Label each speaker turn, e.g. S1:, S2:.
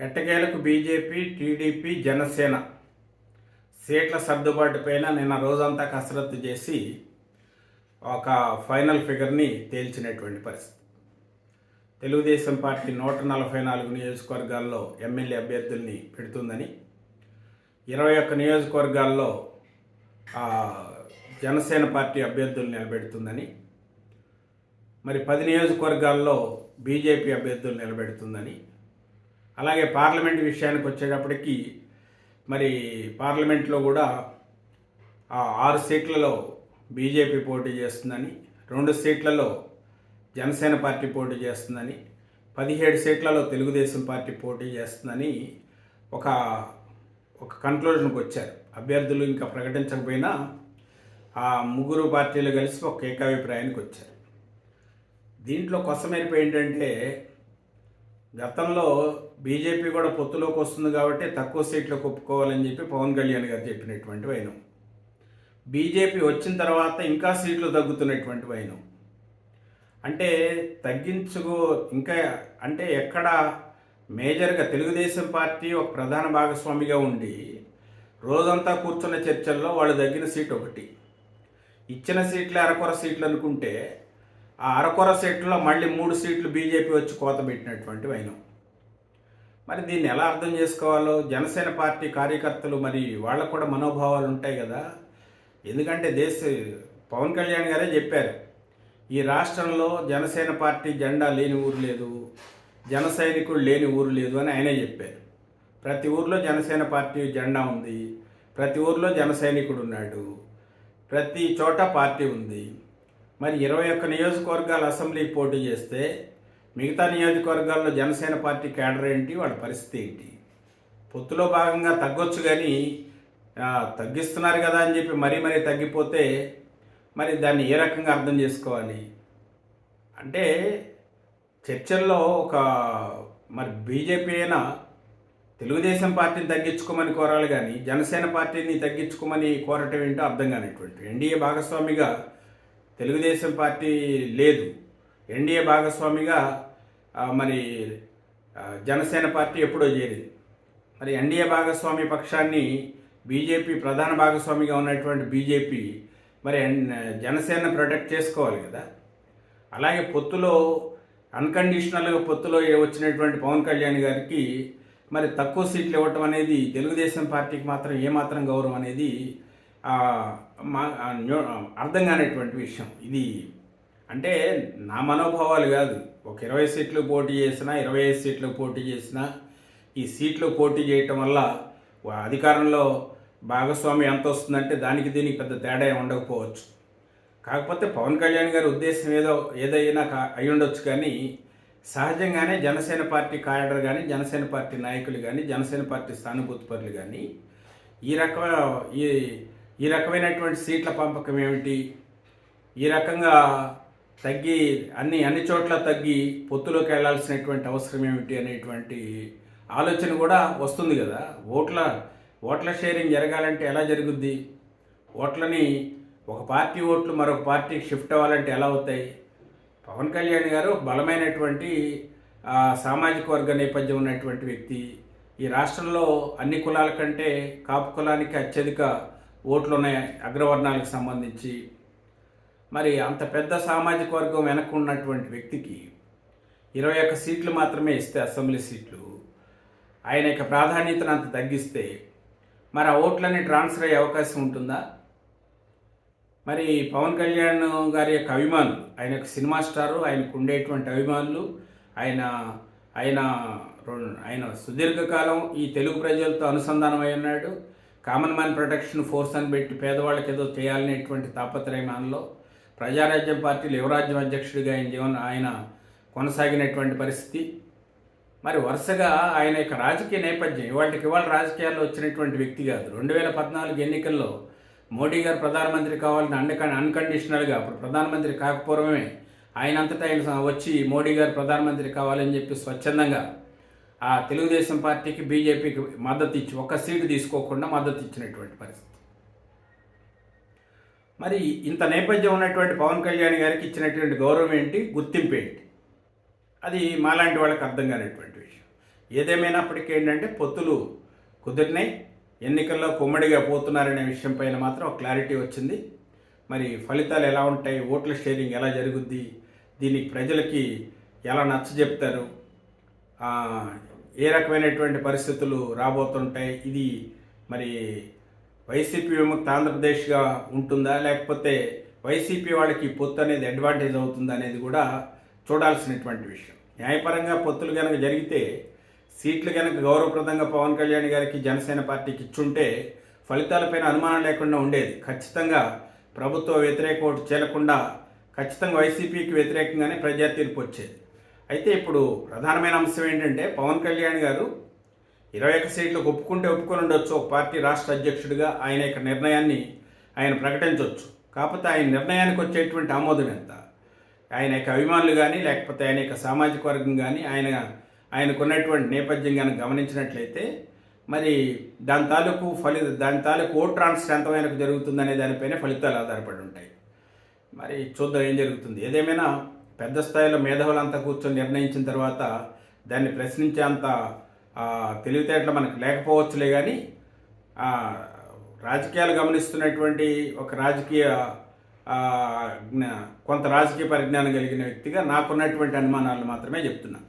S1: ఎట్టకేలకు BJP TDP Janasena సీట్ల సర్దుబాటు పైన నిన్న రోజంతా కసరత్తు చేసి ఒక ఫైనల్ ఫిగర్ని తేల్చినటువంటి పరిస్థితి. తెలుగుదేశం పార్టీ నూట నలభై నాలుగు నియోజకవర్గాల్లో ఎమ్మెల్యే అభ్యర్థుల్ని పెడుతుందని ఇరవై ఒక్క నియోజకవర్గాల్లో జనసేన పార్టీ అభ్యర్థులు నిలబెడుతుందని మరి పది నియోజకవర్గాల్లో బీజేపీ అభ్యర్థులు నిలబెడుతుందని అలాగే పార్లమెంట్ విషయానికి వచ్చేటప్పటికి మరి పార్లమెంట్లో కూడా ఆ ఆరు సీట్లలో బీజేపీ పోటీ చేస్తుందని రెండు సీట్లలో జనసేన పార్టీ పోటీ చేస్తుందని పదిహేడు సీట్లలో తెలుగుదేశం పార్టీ పోటీ చేస్తుందని ఒక ఒక కన్క్లూజన్కి వచ్చారు. అభ్యర్థులు ఇంకా ప్రకటించకపోయినా ఆ ముగ్గురు పార్టీలు కలిసి ఒక ఏకాభిప్రాయానికి వచ్చారు. దీంట్లో కొసమెరుపు ఏంటంటే గతంలో బీజేపీ కూడా పొత్తులోకి వస్తుంది కాబట్టి తక్కువ సీట్లు ఒప్పుకోవాలని చెప్పి పవన్ కళ్యాణ్ గారు చెప్పినటువంటి వైనం. బీజేపీ వచ్చిన తర్వాత ఇంకా సీట్లు తగ్గుతున్నటువంటి వైనం. అంటే తగ్గించుకో ఇంకా అంటే ఎక్కడ మేజర్గా తెలుగుదేశం పార్టీ ఒక ప్రధాన భాగస్వామిగా ఉండి రోజంతా కూర్చున్న చర్చల్లో వాళ్ళు తగ్గిన సీట్ ఒకటి. ఇచ్చిన సీట్లు అరకొర సీట్లు అనుకుంటే ఆ అరకొర సీట్లలో మళ్ళీ మూడు సీట్లు బీజేపీ వచ్చి కోత పెట్టినటువంటి వైనం మరి దీన్ని ఎలా అర్థం చేసుకోవాలో? జనసేన పార్టీ కార్యకర్తలు మరి వాళ్ళకు కూడా మనోభావాలు ఉంటాయి కదా. ఎందుకంటే దేశ పవన్ కళ్యాణ్ గారే చెప్పారు ఈ రాష్ట్రంలో జనసేన పార్టీ జెండా లేని ఊరు లేదు జన సైనికుడు లేని ఊరు లేదు అని ఆయనే చెప్పారు. ప్రతి ఊర్లో జనసేన పార్టీ జెండా ఉంది ప్రతి ఊర్లో జన సైనికుడు ఉన్నాడు ప్రతి చోట పార్టీ ఉంది. మరి ఇరవై ఒక్క నియోజకవర్గాల అసెంబ్లీకి పోటీ చేస్తే మిగతా నియోజకవర్గాల్లో జనసేన పార్టీ కేడర్ ఏంటి వాళ్ళ పరిస్థితి ఏంటి? పొత్తులో భాగంగా తగ్గొచ్చు కానీ తగ్గిస్తున్నారు కదా అని చెప్పి మరీ మరీ తగ్గిపోతే మరి దాన్ని ఏ రకంగా అర్థం చేసుకోవాలి? అంటే చర్చల్లో ఒక మరి బీజేపీ అయినా తెలుగుదేశం పార్టీని తగ్గించుకోమని కోరాలి కానీ జనసేన పార్టీని తగ్గించుకోమని కోరటం ఏంటో అర్థం కానిటువంటి ఎన్డీఏ భాగస్వామిగా తెలుగుదేశం పార్టీ లేదు. ఎన్డీఏ భాగస్వామిగా మరి జనసేన పార్టీ ఎప్పుడో చేరింది. మరి ఎన్డీఏ భాగస్వామి పక్షాన్ని బీజేపీ ప్రధాన భాగస్వామిగా ఉన్నటువంటి బీజేపీ మరి ఎన్- జనసేన ప్రొటెక్ట్ చేసుకోవాలి కదా. అలాగే పొత్తులో అన్కండిషనల్గా పొత్తులో వచ్చినటువంటి పవన్ కళ్యాణ్ గారికి మరి తక్కువ సీట్లు ఇవ్వటం అనేది తెలుగుదేశం పార్టీకి మాత్రం ఏమాత్రం గౌరవం అనేది అర్థం కానటువంటి విషయం. ఇది అంటే నా మనోభావాలు కాదు. ఒక ఇరవై సీట్లు పోటీ చేసినా ఇరవై ఐదు సీట్లు పోటీ చేసినా ఈ సీట్లు పోటీ చేయటం వల్ల వా- అధికారంలో భాగస్వామి ఎంత వస్తుందంటే దానికి దీనికి పెద్ద తేడా ఉండకపోవచ్చు. కాకపోతే పవన్ కళ్యాణ్ గారి ఉద్దేశం ఏదో ఏదైనా కా- అయి ఉండొచ్చు కానీ సహజంగానే జనసేన పార్టీ కార్యడర్ కానీ జనసేన పార్టీ నాయకులు కానీ జనసేన పార్టీ సానుభూతిపరులు కానీ ఈ రకమైన ఈ ఈ రకమైనటువంటి సీట్ల పంపకం ఏమిటి? ఈ రకంగా తగ్గి అన్ని అన్ని చోట్ల తగ్గి పొత్తులోకి వెళ్ళాల్సినటువంటి అవసరం ఏమిటి అనేటువంటి ఆలోచన కూడా వస్తుంది కదా. ఓట్ల ఓట్ల షేరింగ్ జరగాలంటే ఎలా జరుగుద్ది? ఓట్లని ఒక పార్టీ ఓట్లు మరొక పార్టీకి షిఫ్ట్ అవ్వాలంటే ఎలా అవుతాయి? పవన్ కళ్యాణ్ గారు బలమైనటువంటి సామాజిక వర్గ నేపథ్యం ఉన్నటువంటి వ్యక్తి. ఈ రాష్ట్రంలో అన్ని కులాల కంటే కాపు కులానికి అత్యధిక ఓట్లు ఉన్నాయి అగ్రవర్ణాలకు సంబంధించి మరి అంత పెద్ద సామాజిక వర్గం వెనక ఉన్నటువంటి వ్యక్తికి ఇరవై ఒక్క సీట్లు మాత్రమే ఇస్తే అసెంబ్లీ సీట్లు ఆయన యొక్క ప్రాధాన్యతను అంత తగ్గిస్తే మరి ఆ ఓట్లన్నీ ట్రాన్స్ఫర్ అయ్యే అవకాశం ఉంటుందా? మరి పవన్ కళ్యాణ్ గారి యొక్క అభిమానులు ఆయన యొక్క సినిమా స్టారు ఆయనకు ఉండేటువంటి అభిమానులు ఆయన ఆయన ఆయన సుదీర్ఘకాలం ఈ తెలుగు ప్రజలతో అనుసంధానమై ఉన్నాడు. కామన్ మ్యాన్ ప్రొటెక్షన్ ఫోర్స్ అని పెట్టి పేదవాళ్ళకి ఏదో చేయాలనేటువంటి తాపత్రయం ప్రజారాజ్యం పార్టీలు యువరాజ్యం అధ్యక్షుడిగా ఆయన జీవన ఆయన కొనసాగినటువంటి పరిస్థితి. మరి వరుసగా ఆయన యొక్క రాజకీయ నేపథ్యం ఇవాళకి ఇవాళ రాజకీయాల్లో వచ్చినటువంటి వ్యక్తి కాదు. రెండు వేల పద్నాలుగు ఎన్నికల్లో మోడీ గారు ప్రధానమంత్రి కావాలని అండక అన్కండిషనల్గా అప్పుడు ప్రధానమంత్రి కాకపోవడమే ఆయన అంతటా ఆయన వచ్చి మోడీ గారు ప్రధానమంత్రి కావాలని చెప్పి స్వచ్ఛందంగా ఆ తెలుగుదేశం పార్టీకి బీజేపీకి మద్దతు ఇచ్చి ఒక్క సీటు తీసుకోకుండా మద్దతు ఇచ్చినటువంటి పరిస్థితి. మరి ఇంత నేపథ్యం ఉన్నటువంటి పవన్ కళ్యాణ్ గారికి ఇచ్చినటువంటి గౌరవం ఏంటి? గుర్తింపు ఏంటి? అది మాలాంటి వాళ్ళకి అర్థం కానిటువంటి విషయం. ఏదేమైనప్పటికీ ఏంటంటే పొత్తులు కుదిరినాయి. ఎన్నికల్లో కుమ్మడిగా పోతున్నారనే విషయం పైన మాత్రం ఒక క్లారిటీ వచ్చింది. మరి ఫలితాలు ఎలా ఉంటాయి? ఓట్ల షేరింగ్ ఎలా జరుగుద్ది? దీనికి ప్రజలకి ఎలా నచ్చ చెప్తారు ఏ రకమైనటువంటి పరిస్థితులు రాబోతుంటాయి? ఇది మరి వైసీపీ విముక్త ఆంధ్రప్రదేశ్గా ఉంటుందా? లేకపోతే వైసీపీ వాళ్ళకి పొత్తు అనేది అడ్వాంటేజ్ అవుతుందా అనేది కూడా చూడాల్సినటువంటి విషయం. న్యాయపరంగా పొత్తులు కనుక జరిగితే సీట్లు కనుక గౌరవప్రదంగా పవన్ కళ్యాణ్ గారికి జనసేన పార్టీకి ఇచ్చుంటే ఫలితాలపైన అనుమానం లేకుండా ఉండేది. ఖచ్చితంగా ప్రభుత్వ వ్యతిరేక ఓటు చేయకుండా ఖచ్చితంగా వైసీపీకి వ్యతిరేకంగానే ప్రజా తీర్పు వచ్చేది. అయితే ఇప్పుడు ప్రధానమైన అంశం ఏంటంటే పవన్ కళ్యాణ్ గారు ఇరవై ఒక్క సీట్లు ఒప్పుకుంటే ఒప్పుకొని ఉండొచ్చు. ఒక పార్టీ రాష్ట్ర అధ్యక్షుడిగా ఆయన యొక్క నిర్ణయాన్ని ఆయన ప్రకటించవచ్చు కాకపోతే ఆయన నిర్ణయానికి వచ్చేటువంటి ఆమోదం ఎంత? ఆయన యొక్క అభిమానులు కానీ లేకపోతే ఆయన యొక్క సామాజిక వర్గం కానీ ఆయన ఆయనకున్నటువంటి నేపథ్యం కానీ గమనించినట్లయితే మరి దాని తాలూకు ఫలి దాని తాలూకు ఓట్ ట్రాన్స్ఫర్ ఎంతవరకు జరుగుతుందనే దానిపైన ఫలితాలు ఆధారపడి ఉంటాయి. మరి చూద్దాం ఏం జరుగుతుంది. ఏదేమైనా పెద్ద స్థాయిలో మేధావులంతా కూర్చొని నిర్ణయించిన తర్వాత దాన్ని ప్రశ్నించే అంత తెలివితేటలు మనకు లేకపోవచ్చులే కానీ రాజకీయాలు గమనిస్తున్నటువంటి ఒక రాజకీయ కొంత రాజకీయ పరిజ్ఞానం కలిగిన వ్యక్తిగా నాకున్నటువంటి అనుమానాలు మాత్రమే చెప్తున్నాను.